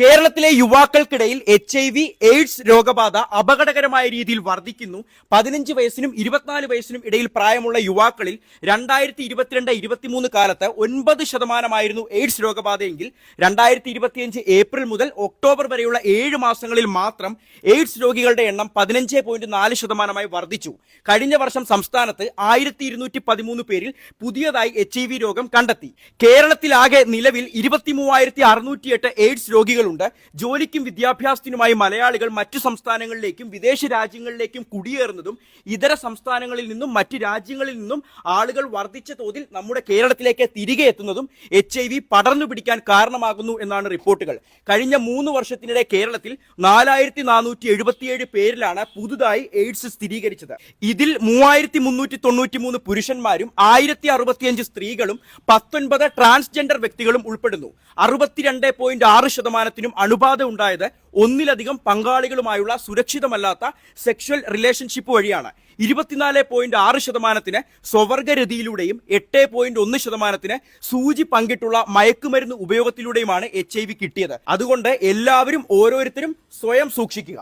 കേരളത്തിലെ യുവാക്കൾക്കിടയിൽ H I V AIDS രോഗബാധ അപകടകരമായ രീതിയിൽ വർദ്ധിക്കുന്നു. പതിനഞ്ച് വയസ്സിനും ഇരുപത്തിനാല് വയസ്സിനും ഇടയിൽ പ്രായമുള്ള യുവാക്കളിൽ രണ്ടായിരത്തി ഇരുപത്തിരണ്ട് ഇരുപത്തിമൂന്ന് കാലത്ത് ഒൻപത് ശതമാനമായിരുന്നു എയ്ഡ്സ് രോഗബാധയെങ്കിൽ രണ്ടായിരത്തി ഇരുപത്തിയഞ്ച് ഏപ്രിൽ മുതൽ ഒക്ടോബർ വരെയുള്ള ഏഴ് മാസങ്ങളിൽ മാത്രം എയ്ഡ്സ് രോഗികളുടെ എണ്ണം പതിനഞ്ച് പോയിന്റ് നാല് ശതമാനമായി വർദ്ധിച്ചു. കഴിഞ്ഞ വർഷം സംസ്ഥാനത്ത് ആയിരത്തി ഇരുന്നൂറ്റി പതിമൂന്ന് പേരിൽ പുതിയതായി എച്ച് ഐ വി രോഗം കണ്ടെത്തി. കേരളത്തിലാകെ നിലവിൽ ഇരുപത്തി മൂവായിരത്തി അറുന്നൂറ്റിയെട്ട് എയ്ഡ്സ് രോഗികളുണ്ട് ജോലിക്കും വിദ്യാഭ്യാസത്തിനുമായി മലയാളികൾ മറ്റു സംസ്ഥാനങ്ങളിലേക്കും വിദേശ രാജ്യങ്ങളിലേക്കും കുടിയേറുന്നതും ഇതര സംസ്ഥാനങ്ങളിൽ നിന്നും മറ്റ് രാജ്യങ്ങളിൽ നിന്നും ആളുകൾ വർദ്ധിച്ച തോതിൽ നമ്മുടെ കേരളത്തിലേക്ക് തിരികെ എത്തുന്നതും എച്ച് ഐ വി പടർന്നു പിടിക്കാൻ കാരണമാകുന്നു എന്നാണ് റിപ്പോർട്ടുകൾ. കഴിഞ്ഞ മൂന്ന് വർഷത്തിനിടെ കേരളത്തിൽ നാലായിരത്തി നാനൂറ്റി എഴുപത്തിയേഴ് പേരിലാണ് പുതുതായി എയ്ഡ്സ് സ്ഥിരീകരിച്ചത്. ഇതിൽ മൂവായിരത്തി മുന്നൂറ്റി തൊണ്ണൂറ്റി മൂന്ന് പുരുഷന്മാരും ആയിരത്തി അറുപത്തിയഞ്ച് സ്ത്രീകളും പത്തൊൻപത് ട്രാൻസ്ജെൻഡർ വ്യക്തികളും ഉൾപ്പെടുന്നു. അറുപത്തിരണ്ട് പോയിന്റ് ആറ് ശതമാനത്തിനും അണുബാധ ഉണ്ടായത് ഒന്നിലധികം പങ്കാളികളുമായുള്ള സുരക്ഷിതമല്ലാത്ത സെക്ഷൽ റിലേഷൻഷിപ്പ് വഴിയാണ്. ഇരുപത്തിനാല് പോയിന്റ് ആറ് ശതമാനത്തിന് സ്വവർഗരതിയിലൂടെയും എട്ട് പോയിന്റ് ഒന്ന് ശതമാനത്തിന് സൂചി പങ്കിട്ടുള്ള മയക്കുമരുന്ന് ഉപയോഗത്തിലൂടെയുമാണ് എച്ച് ഐ വി കിട്ടിയത്. അതുകൊണ്ട് എല്ലാവരും ഓരോരുത്തരും സ്വയം സൂക്ഷിക്കുക.